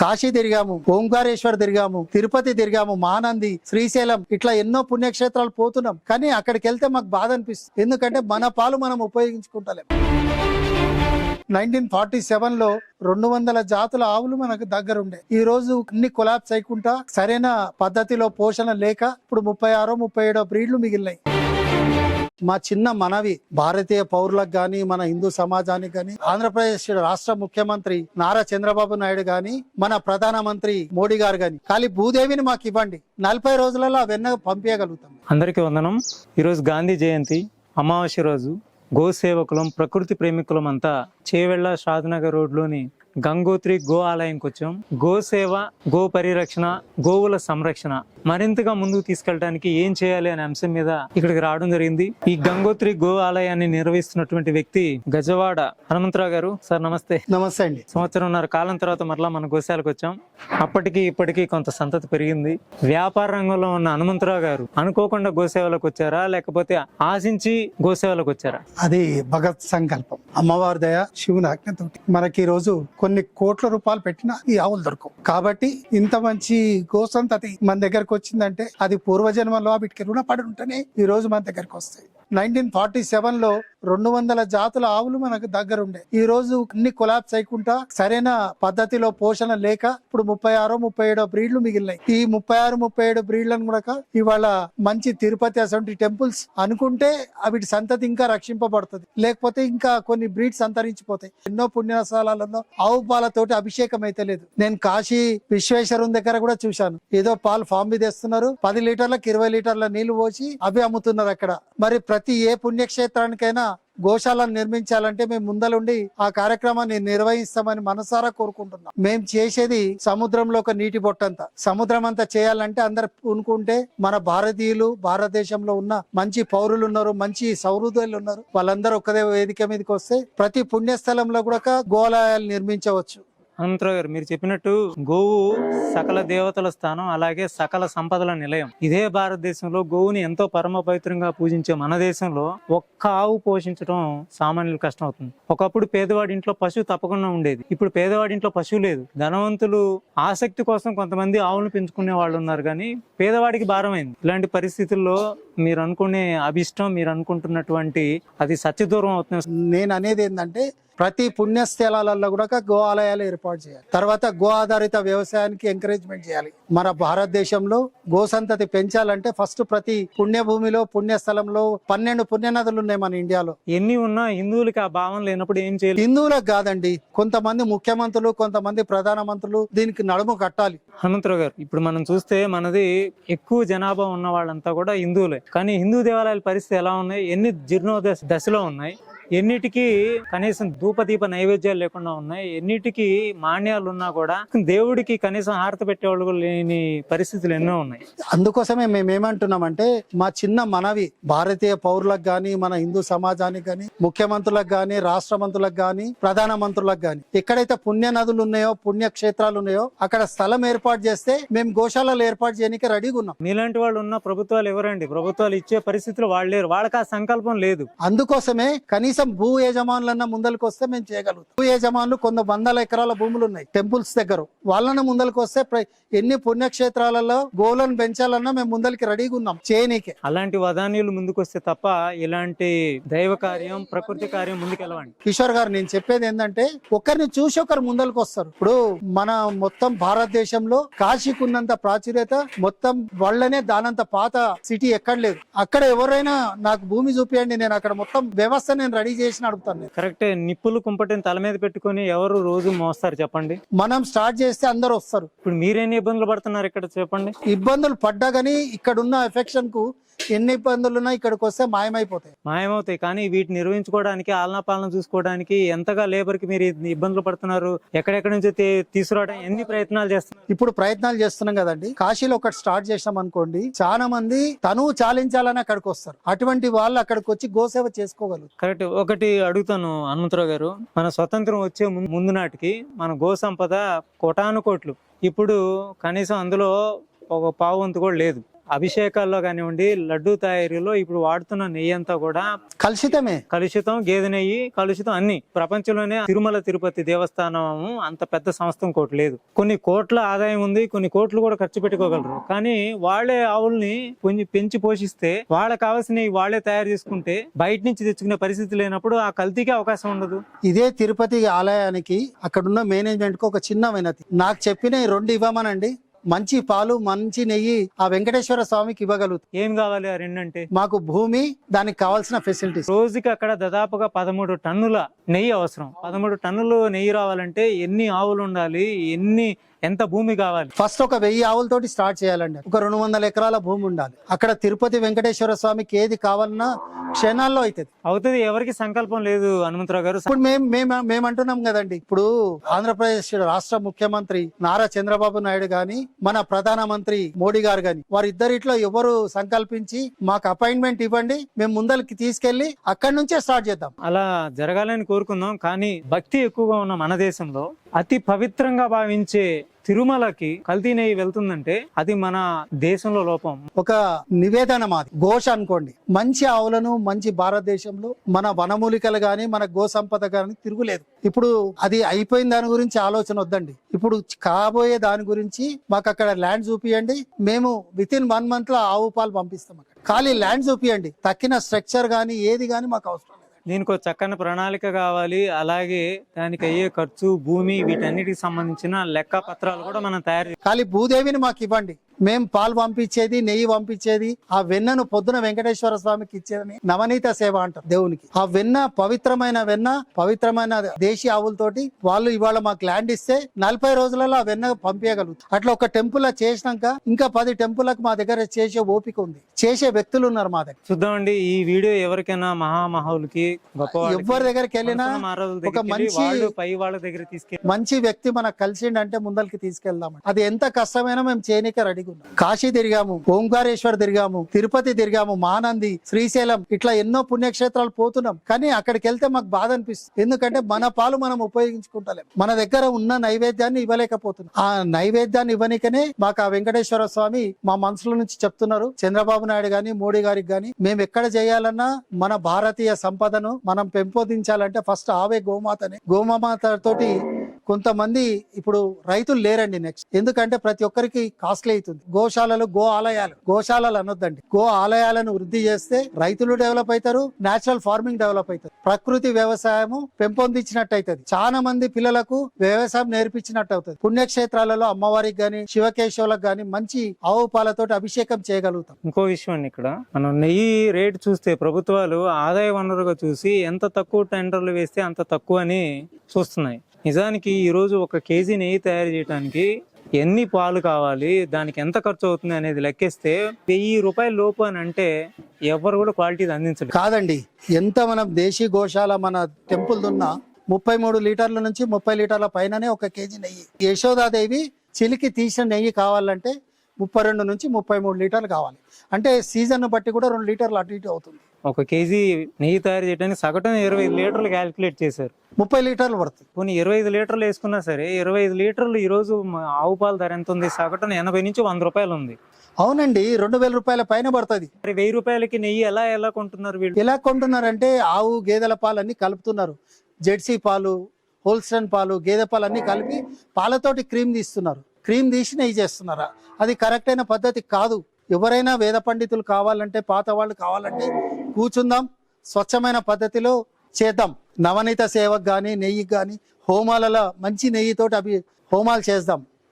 కాశీ తిరిగాము ఓంకారేశ్వర్ తిరిగాము తిరుపతి తిరిగాము మానంది శ్రీశైలం ఇట్లా ఎన్నో పుణ్యక్షేత్రాలు పోతున్నాం. కానీ అక్కడికి వెళ్తే మాకు బాధ అనిపిస్తుంది. ఎందుకంటే మన పాలు మనం ఉపయోగించుకుంటలేం. నైన్టీన్ ఫార్టీ సెవెన్లో రెండు వందల జాతుల ఆవులు మనకు దగ్గర ఉండే ఈ రోజు అన్ని కొలాప్స్ అయ్యకుండా సరైన పద్ధతిలో పోషణ లేక ఇప్పుడు ముప్పై ఆరో ముప్పై ఏడో బ్రీడ్లు మిగిలినాయి. మా చిన్న మనవి భారతీయ పౌరులకు గాని మన హిందూ సమాజానికి గాని ఆంధ్రప్రదేశ్ రాష్ట్ర ముఖ్యమంత్రి నారా చంద్రబాబు నాయుడు గాని మన ప్రధానమంత్రి మోడీ గారు గాని ఖాళీ భూదేవిని మాకు ఇవ్వండి. నలభై రోజులలో ఆ వెన్న పంపించగలుగుతాం. అందరికీ వందనం. ఈరోజు గాంధీ జయంతి అమావాస్య రోజు గోసేవకులం ప్రకృతి ప్రేమికులం అంతా చేవెళ్ళ షాద్నగర్ రోడ్లోని గంగోత్రి గో ఆలయంకి వచ్చాం. గో సేవ గో పరిరక్షణ గోవుల సంరక్షణ. మరింతగా ముందుకు తీసుకెళ్ళడానికి ఏం చేయాలి అనే అంశం మీద ఇక్కడికి రావడం జరిగింది. ఈ గంగోత్రి గో ఆలయాన్ని నిర్వహిస్తున్నటువంటి వ్యక్తి గజవాడ హనుమంతరావు గారు. సార్ నమస్తే. నమస్తే అండి. సంవత్సరంన్నర కాలం తర్వాత మరలా మన గోశాలకు వచ్చాం. అప్పటికి ఇప్పటికి కొంత సంతతి పెరిగింది. వ్యాపార రంగంలో ఉన్న హనుమంతరావు గారు అనుకోకుండా గోసేవలకు వచ్చారా? లేకపోతే ఆశించి గోసేవలకు వచ్చారా? అది భగత్ సంకల్పం. అమ్మవారి దయ శివుని ఆజ్ఞతోటి మనకి ఈ రోజు కొన్ని కోట్ల రూపాయలు పెట్టినా ఈ ఆవులు దొరకవు. కాబట్టి ఇంత మంచి గోసంతతి మన దగ్గరకు వచ్చిందంటే అది పూర్వజన్మలో వీటికి రుణపడి ఉంటేనే ఈ రోజు మన దగ్గరకు వస్తాయి. నైన్టీన్ ఫార్టీ సెవెన్లో రెండు వందల జాతుల ఆవులు మనకు దగ్గరుండే. ఈ రోజు అన్ని కొలాప్స్ అయ్యకుండా సరైన పద్ధతిలో పోషణ లేక ఇప్పుడు ముప్పై ఆరో ముప్పై ఏడో బ్రీడ్లు మిగిలినాయి. ఈ ముప్పై ఆరు ముప్పై ఏడు బ్రీడ్లను కూడా ఇవాళ మంచి తిరుపతి అసంటి టెంపుల్స్ అనుకుంటే వీటి సంతతి ఇంకా రక్షింపబడుతుంది. లేకపోతే ఇంకా కొన్ని బ్రీడ్స్ అంతరించిపోతాయి. ఎన్నో పుణ్యస్థలాలలో ఆవు పాలతోటి అభిషేకం అయితే లేదు. నేను కాశీ విశ్వేశ్వరం దగ్గర కూడా చూశాను. ఏదో పాలు ఫామ్ మీద వేస్తున్నారు. పది లీటర్లకు ఇరవై లీటర్ల నీళ్ళు పోసి అవి అమ్ముతున్నారు అక్కడ. మరి ప్రతి ఏ పుణ్యక్షేత్రానికైనా గోశాలను నిర్మించాలంటే మేము ముందలుండి ఆ కార్యక్రమాన్ని నిర్వహిస్తామని మనసారా కోరుకుంటున్నాం. మేము చేసేది సముద్రంలో ఒక నీటి బొట్టంత. సముద్రం అంతా చేయాలంటే అందరు పూనుకుంటే మన భారతీయులు భారతదేశంలో ఉన్న మంచి పౌరులు ఉన్నారు మంచి సౌహృదయులు ఉన్నారు. వాళ్ళందరూ ఒక్కదే వేదిక మీదకి వస్తే ప్రతి పుణ్యస్థలంలో కూడా గోలయాలు నిర్మించవచ్చు. హనుమంతరావు గారు మీరు చెప్పినట్టు గోవు సకల దేవతల స్థానం అలాగే సకల సంపదల నిలయం. ఇదే భారతదేశంలో గోవుని ఎంతో పరమ పవిత్రంగా పూజించే మన దేశంలో ఒక్క ఆవు పోషించడం సామాన్యులు కష్టం అవుతుంది. ఒకప్పుడు పేదవాడి ఇంట్లో పశువు తప్పకుండా ఉండేది. ఇప్పుడు పేదవాడి ఇంట్లో పశువు లేదు. ధనవంతులు ఆసక్తి కోసం కొంతమంది ఆవులను పెంచుకునే వాళ్ళు ఉన్నారు కానీ పేదవాడికి భారమైంది. ఇలాంటి పరిస్థితుల్లో మీరు అనుకునే అభిష్టం మీరు అనుకుంటున్నటువంటి అది సత్యదూరం అవుతుంది. నేను అనేది ఏంటంటే ప్రతి పుణ్యస్థలాలలో కూడా గో ఆలయాలు ఏర్పాటు చేయాలి. తర్వాత గో ఆధారిత వ్యవసాయానికి ఎంకరేజ్మెంట్ చేయాలి. మన భారతదేశంలో గో సంతతి పెంచాలంటే ఫస్ట్ ప్రతి పుణ్యభూమిలో పుణ్యస్థలంలో పన్నెండు పుణ్యనదులు ఉన్నాయి మన ఇండియాలో. ఎన్ని ఉన్నా హిందువులకి ఆ భావం లేనప్పుడు ఏం చేయాలి? హిందువులకు కాదండి కొంతమంది ముఖ్యమంత్రులు కొంతమంది ప్రధానమంత్రులు దీనికి నడుము కట్టాలి. హనుమంతరావు గారు ఇప్పుడు మనం చూస్తే మనది ఎక్కువ జనాభా ఉన్న వాళ్ళంతా కూడా హిందువులే. కానీ హిందూ దేవాలయాల పరిస్థితి ఎలా ఉన్నాయి? ఎన్ని జీర్ణోదశ దశలో ఉన్నాయి? ఎన్నిటికి కనీసం ధూపదీప నైవేద్యాలు లేకుండా ఉన్నాయి. ఎన్నిటికి మాన్యాలు ఉన్నా కూడా దేవుడికి కనీసం హారత పెట్టేవాళ్ళు లేని పరిస్థితులు ఎన్నో ఉన్నాయి. అందుకోసమే మేము ఏమంటున్నామంటే మా చిన్న మనవి భారతీయ పౌరులకు గాని మన హిందూ సమాజానికి గాని ముఖ్యమంత్రులకు గాని రాష్ట్ర మంత్రులకు గాని ప్రధాన మంత్రులకు గాని ఎక్కడైతే పుణ్య నదులు ఉన్నాయో పుణ్య క్షేత్రాలు ఉన్నాయో అక్కడ స్థలం ఏర్పాటు చేస్తే మేము గోశాలలు ఏర్పాటు చేయడానికి రెడీగా ఉన్నాం. మీలాంటి వాళ్ళు ఉన్న ప్రభుత్వాలు ఎవరండి? ప్రభుత్వాలు ఇచ్చే పరిస్థితులు వాళ్ళు లేరు. వాళ్ళకి ఆ సంకల్పం లేదు. అందుకోసమే కనీసం భూ యజమానులన్న ముందలకు వస్తే మేము చేయగలుగుతాం. భూ యజమానులు కొంత వందల ఎకరాల భూములు ఉన్నాయి టెంపుల్స్ దగ్గర. వాళ్ళని ముందలకు వస్తే ఎన్ని పుణ్యక్షేత్రాలలో గోలను పెంచాలన్నా మేము ముందలకి రెడీగా ఉన్నాం చేయనీకే. అలాంటి వదాన్యులు ముందుకొస్తే తప్ప ఇలాంటి దైవ కార్యం ప్రకృతి కార్యం ముందుకెళ్ళవండి. కిషోర్ గారు నేను చెప్పేది ఏంటంటే ఒకరిని చూసి ఒకరు ముందలకు వస్తారు. ఇప్పుడు మన మొత్తం భారతదేశంలో కాశీకి ఉన్నంత ప్రాచుర్యత మొత్తం వాళ్ళనే దానంత పాత సిటీ ఎక్కడ లేదు. అక్కడ ఎవరైనా నాకు భూమి చూపియండి నేను అక్కడ మొత్తం వ్యవస్థ నేను రెడీ చేసి నడుపుతాను నేను. కరెక్టే నిప్పులు కుంపటిని తల మీద పెట్టుకొని ఎవరు రోజు మోస్తారు చెప్పండి? మనం స్టార్ట్ చేస్తే అందరు వస్తారు. ఇప్పుడు మీరేన్ని ఇబ్బందులు పడుతున్నారు ఇక్కడ చెప్పండి? ఇబ్బందులు పడ్డా గానీ ఇక్కడ ఉన్న ఎఫెక్షన్కు ఎన్ని ఇబ్బందులు ఉన్నా ఇక్కడికి వస్తే మాయమైపోతాయి. మాయమవుతాయి కానీ వీటిని నిర్వహించుకోవడానికి ఆలనా పాలన చూసుకోవడానికి ఎంతగా లేబర్కి మీరు ఇబ్బందులు పడుతున్నారు? ఎక్కడెక్కడి నుంచి తీసుకురావడం ఎన్ని ప్రయత్నాలు చేస్తున్నారు? ఇప్పుడు ప్రయత్నాలు చేస్తున్నాం కదండి. కాశీలో ఒకటి స్టార్ట్ చేసాం అనుకోండి చాలా మంది తనువు చాలించాలని అక్కడికి వస్తారు. అటువంటి వాళ్ళు అక్కడికి వచ్చి గోసేవ చేసుకోగలరు. కరెక్ట్. ఒకటి అడుగుతాను హనుమంతరావు గారు. మన స్వతంత్రం వచ్చే ము- ముందు నాటికి మన గో సంపద కోటాను కోట్లు. ఇప్పుడు కనీసం అందులో ఒక పావు వంతు కూడా లేదు. అభిషేకాల్లో కానివ్వండి లడ్డు తయారీలో ఇప్పుడు వాడుతున్న నెయ్యి అంతా కూడా కలుషితమే. కలుషితం గేదె నెయ్యి కలుషితం అన్ని. ప్రపంచంలోనే తిరుమల తిరుపతి దేవస్థానం అంత పెద్ద సంస్థ ఇంకోటి లేదు. కొన్ని కోట్ల ఆదాయం ఉంది కొన్ని కోట్లు కూడా ఖర్చు పెట్టుకోగలరు. కానీ వాళ్ళే ఆవుల్ని కొంచెం పెంచి పోషిస్తే వాళ్ళకి కావాల్సినవి వాళ్ళే తయారు చేసుకుంటే బయట నుంచి తెచ్చుకునే పరిస్థితి లేనప్పుడు ఆ కల్తీకి అవకాశం ఉండదు. ఇదే తిరుపతి ఆలయానికి అక్కడున్న మేనేజ్మెంట్కు ఒక చిన్న వినతి నాకు చెప్పిన రెండు ఇవ్వమనండి. మంచి పాలు మంచి నెయ్యి ఆ వెంకటేశ్వర స్వామికి ఇవ్వగలుగుతాం. ఏం కావాలి ఆ రెండంటే మాకు భూమి దానికి కావాల్సిన ఫెసిలిటీస్ రోజుకి అక్కడ దాదాపుగా పదమూడు టన్నుల నెయ్యి అవసరం. పదమూడు టన్నులు నెయ్యి రావాలంటే ఎన్ని ఆవులు ఉండాలి ఎన్ని ఎంత భూమి కావాలి? ఫస్ట్ ఒక వెయ్యి ఆవులతోటి స్టార్ట్ చేయాలండి. ఒక రెండు వందల ఎకరాల భూమి ఉండాలి. అక్కడ తిరుపతి వెంకటేశ్వర స్వామికి ఏది కావాలన్నా క్షణాల్లో అవుతుంది. అవుతుంది ఎవరికి సంకల్పం లేదు హనుమంతరావు గారు. ఇప్పుడు మేము మేము మేము అంటున్నాం కదండి. ఇప్పుడు ఆంధ్రప్రదేశ్ రాష్ట్ర ముఖ్యమంత్రి నారా చంద్రబాబు నాయుడు గాని మన ప్రధానమంత్రి మోడీ గారు గాని వారిద్దరిట్లో ఎవరు సంకల్పించి మాకు అపాయింట్మెంట్ ఇవ్వండి మేము ముందరికి తీసుకెళ్ళి అక్కడి నుంచే స్టార్ట్ చేద్దాం. అలా జరగాలని కోరుకుందాం కానీ భక్తి ఎక్కువగా ఉన్న మన దేశంలో అతి పవిత్రంగా భావించే తిరుమలకి కల్తీ నెయ్యి వెళ్తుందంటే అది మన దేశంలో లోపం. ఒక నివేదన మాది. ఘోష అనుకోండి. మంచి ఆవులను మంచి భారతదేశంలో మన వనమూలికలు గాని మన గో సంపద గాని తిరుగులేదు. ఇప్పుడు అది అయిపోయిన దాని గురించి ఆలోచన వద్దండి. ఇప్పుడు కాబోయే దాని గురించి మాకు అక్కడ ల్యాండ్ చూపియండి. మేము విత్ ఇన్ వన్ మంత్లో ఆవు పాలు పంపిస్తాం అక్కడ. ఖాళీ ల్యాండ్ చూపియండి. తక్కిన స్ట్రక్చర్ గానీ ఏది గానీ మాకు అవసరం. దీనికి చక్కని ప్రణాళిక కావాలి అలాగే దానికి అయ్యే ఖర్చు భూమి వీటన్నిటికి సంబంధించిన లెక్క పత్రాలు కూడా మనం తయారు చేయాలి. ఖాళీ భూదేవిని మాకు ఇవ్వండి మేము పాలు పంపించేది నెయ్యి పంపించేది ఆ వెన్నను పొద్దున వెంకటేశ్వర స్వామికి ఇచ్చేదని నవనీత సేవ అంటారు దేవునికి. ఆ వెన్న పవిత్రమైన వెన్న పవిత్రమైన దేశీ ఆవులతోటి వాళ్ళు ఇవాళ మాకు ల్యాండ్ ఇస్తే నలభై రోజులలో ఆ వెన్న పంపించగలుగుతాం. అట్లా ఒక టెంపుల్ చేసినాక ఇంకా పది టెంపుల్లకు మా దగ్గర చేసే ఓపిక ఉంది. చేసే వ్యక్తులు ఉన్నారు మా దగ్గర. చూద్దామండి ఈ వీడియో ఎవరికైనా మహామహులకి ఎవరి దగ్గరికి వెళ్ళినా ఒక మంచి- పై వాళ్ళ దగ్గర తీసుకెళ్ళి మంచి వ్యక్తి మనకు కలిసిండంటే ముందరికి తీసుకెళ్దాం అది ఎంత కష్టమైనా మేము చేయనిక రెడీగా ఉన్నాం కాశీ తిరిగాము ఓంకారేశ్వర్ తిరిగాము తిరుపతి తిరిగాము మానంది శ్రీశైలం ఇట్లా ఎన్నో పుణ్యక్షేత్రాలు పోతున్నాం. కానీ అక్కడికి వెళ్తే మాకు బాధ అనిపిస్తుంది. ఎందుకంటే మన పాలు మనం ఉపయోగించుకుంటలేం. మన దగ్గర ఉన్న నైవేద్యాన్ని ఇవ్వలేకపోతున్నాం. ఆ నైవేద్యాన్ని ఇవ్వనికనే మాకు ఆ వెంకటేశ్వర స్వామి మా మనసులో నుంచి చెప్తున్నారు. చంద్రబాబు నాయుడు గాని మోడీ గారికి గాని మేము ఎక్కడ చేయాలన్నా మన భారతీయ సంపదను మనం పెంపొందించాలంటే ఫస్ట్ ఆవే గోమాతనే. గోమాత తోటి కొంతమంది ఇప్పుడు రైతులు లేరండి నెక్స్ట్ ఎందుకంటే ప్రతి ఒక్కరికి కాస్ట్లీ అవుతుంది. గోశాలలు గో ఆలయాలు. గోశాలలు అనొద్దండి. గో ఆలయాలను వృద్ధి చేస్తే రైతులు డెవలప్ అవుతారు నేచురల్ ఫార్మింగ్ డెవలప్ అవుతుంది ప్రకృతి వ్యవసాయము పెంపొందించినట్టు అవుతుంది చాలా మంది పిల్లలకు వ్యవసాయం నేర్పించినట్టు అవుతుంది పుణ్యక్షేత్రాలలో అమ్మవారికి గాని శివకేశవులకు గాని మంచి ఆవు పాలతోటి అభిషేకం చేయగలుగుతాం. ఇంకో విషయం అండి ఇక్కడ. మనం నెయ్యి రేటు చూస్తే ప్రభుత్వాలు ఆదాయ వనరుగా చూసి ఎంత తక్కువ టెండర్లు వేస్తే అంత తక్కువ అని చూస్తున్నాయి. నిజానికి ఈరోజు ఒక కేజీ నెయ్యి తయారు చేయడానికి ఎన్ని పాలు కావాలి దానికి ఎంత ఖర్చు అవుతుంది అనేది లెక్కేస్తే వెయ్యి రూపాయల లోపు అని అంటే ఎవరు కూడా క్వాలిటీ అందించలేదు. కాదండి ఎంత మనం దేశీ గోశాల మన టెంపుల్ దున్నా ముప్పై మూడు లీటర్ల నుంచి ముప్పై లీటర్ల పైననే ఒక కేజీ నెయ్యి. యశోదాదేవి చిలికి తీసిన నెయ్యి కావాలంటే ముప్పై రెండు నుంచి ముప్పై మూడు లీటర్లు కావాలి. అంటే సీజన్ బట్టి కూడా రెండు లీటర్లు అటు ఇటు అవుతుంది. ఒక కేజీ నెయ్యి తయారు చేయడానికి సగటున ఇరవై ఐదు లీటర్లు క్యాలిక్యులేట్ చేశారు. ముప్పై లీటర్లు పడుతుంది. పోనీ ఇరవై ఐదు లీటర్లు వేసుకున్నా సరే ఇరవై ఐదు లీటర్లు ఈ రోజు మా ఆవు పాల ధర ఎంత ఉంది? సగటున ఎనభై నుంచి వంద రూపాయలు ఉంది. అవునండి రెండు వేల రూపాయల పైన పడుతుంది. మరి వెయ్యి రూపాయలకి నెయ్యి ఎలా ఎలా కొంటున్నారు వీళ్ళు? ఎలా కొంటున్నారంటే ఆవు గేదెల పాలు అన్ని కలుపుతున్నారు. జెర్సీ పాలు హోల్స్టన్ పాలు గేదె పాలు అన్ని కలిపి పాలతోటి క్రీమ్ తీస్తున్నారు. క్రీమ్ తీసి నెయ్యి చేస్తున్నారా? అది కరెక్ట్ అయిన పద్ధతి కాదు. ఎవరైనా వేద పండితులు కావాలంటే పాత వాళ్ళు కావాలంటే కూర్చుందాం స్వచ్ఛమైన పద్ధతిలో చేద్దాం. నవనీత సేవకు కానీ నెయ్యికి కానీ హోమాలలో మంచి నెయ్యితోటి అవి హోమాలు చేద్దాం.